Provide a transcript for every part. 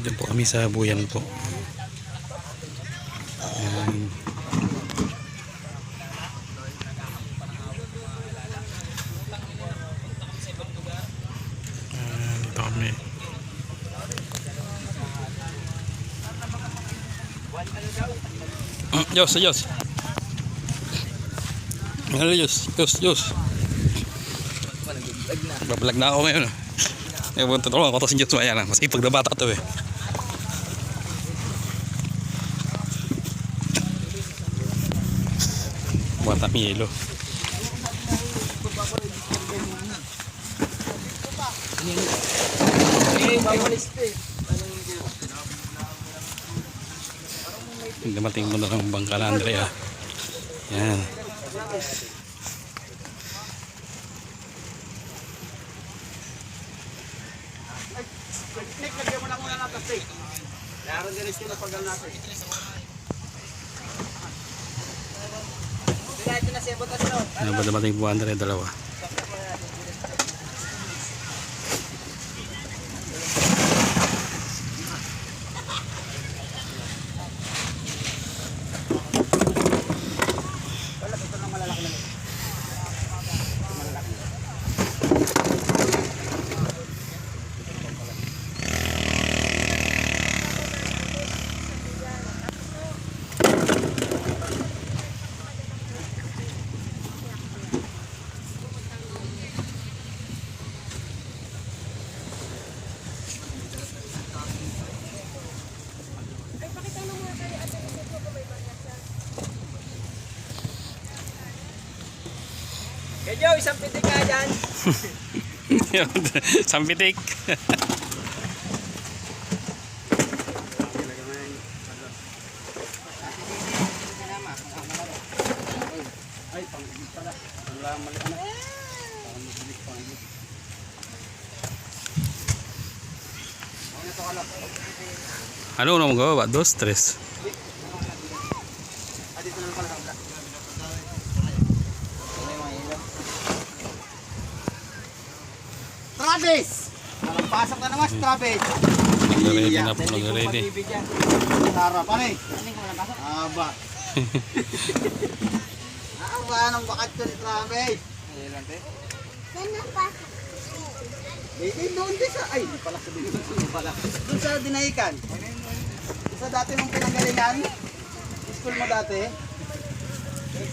Dito po kami sa Buyan po. Ayan. Ayan, dito kami. Mm, Diyos, Diyos. Ano Diyos? Diyos, Diyos. Babalag na ako ngayon. ah. Eh, buwan tutulungan ko to si Diyos. Ayan lang. Mas ipag na bata to eh. Bata Milo. Dumating mo na ng bangka na Andrea. Yan. Nick, lagyan mo lang muna ng kasi. Meron din rin pagal natin. Kahit na. Ano ba dumating po Andrea? Dalawa. Joe, isang pitik ka dyan. Sampitik. Ay, pang pala. Ang laman na. Parang mabilis pa. Ano to kalap? Ano na magawa ba? Dos, tres. Ah, dito na pala sa kabila. Ano yung mga ilaw? Travis! Pasok na naman si Travis. Nag-ready na po, nag-ready. Sarap, ano eh? Aba. Aba, anong bakat ko ni Travis? Ayun te. Eh, eh, doon din sa, ay, pala sa doon pala. Doon sa dinahikan. Sa dati mong pinanggalingan, school mo dati. Ano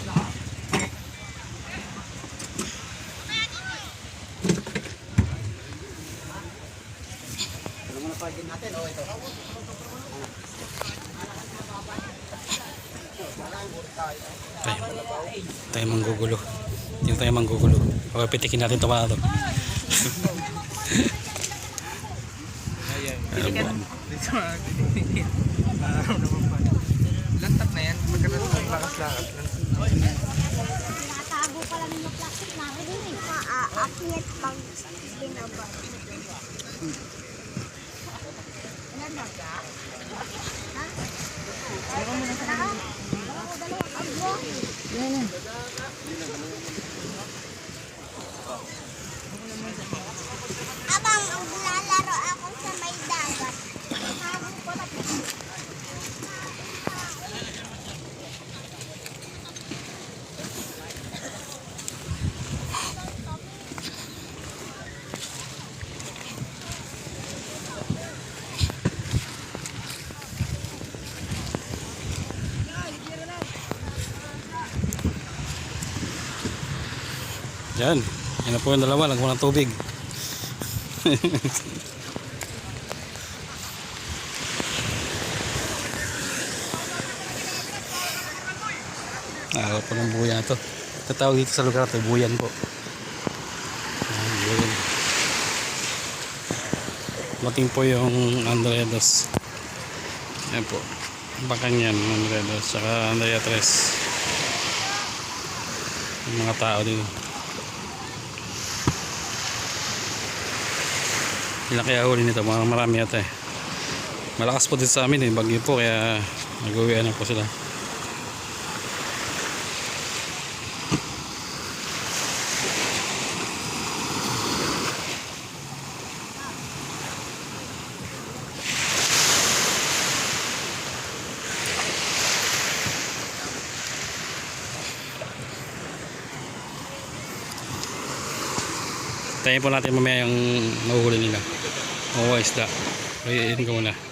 muna pagin natin? Oh, ito. Tayo. Tayo manggugulo. Hindi tayo manggugulo. O, pitikin natin ito mga ito. Lantak na yan. Magkaroon ng lakas-lakas. Natago pa lang yung plastic namin yun eh. Maaakyat pag binaba. Ilan ba? Ha? Meron mo na sa dalawa. Dalawa. Abo. Abang maglalaro ako sa may dagat. Habang ko na Yan. Yan na po yung dalawa. Lagyan ng tubig. Nakakot po ng buyan na to. Tatawag dito sa lugar na buyan po. Ayan. Mating po yung Andreados. Ayan po. Bakang yan, Andreados. Saka Andrea Tres. Yung mga tao dito. Ilang kaya nito, marami yata eh. Malakas po dito sa amin eh, bagyo po kaya nag-uwian na po sila. Tayo po natin mamaya yung mahuhuli nila. Oo, isda. Iin ko muna.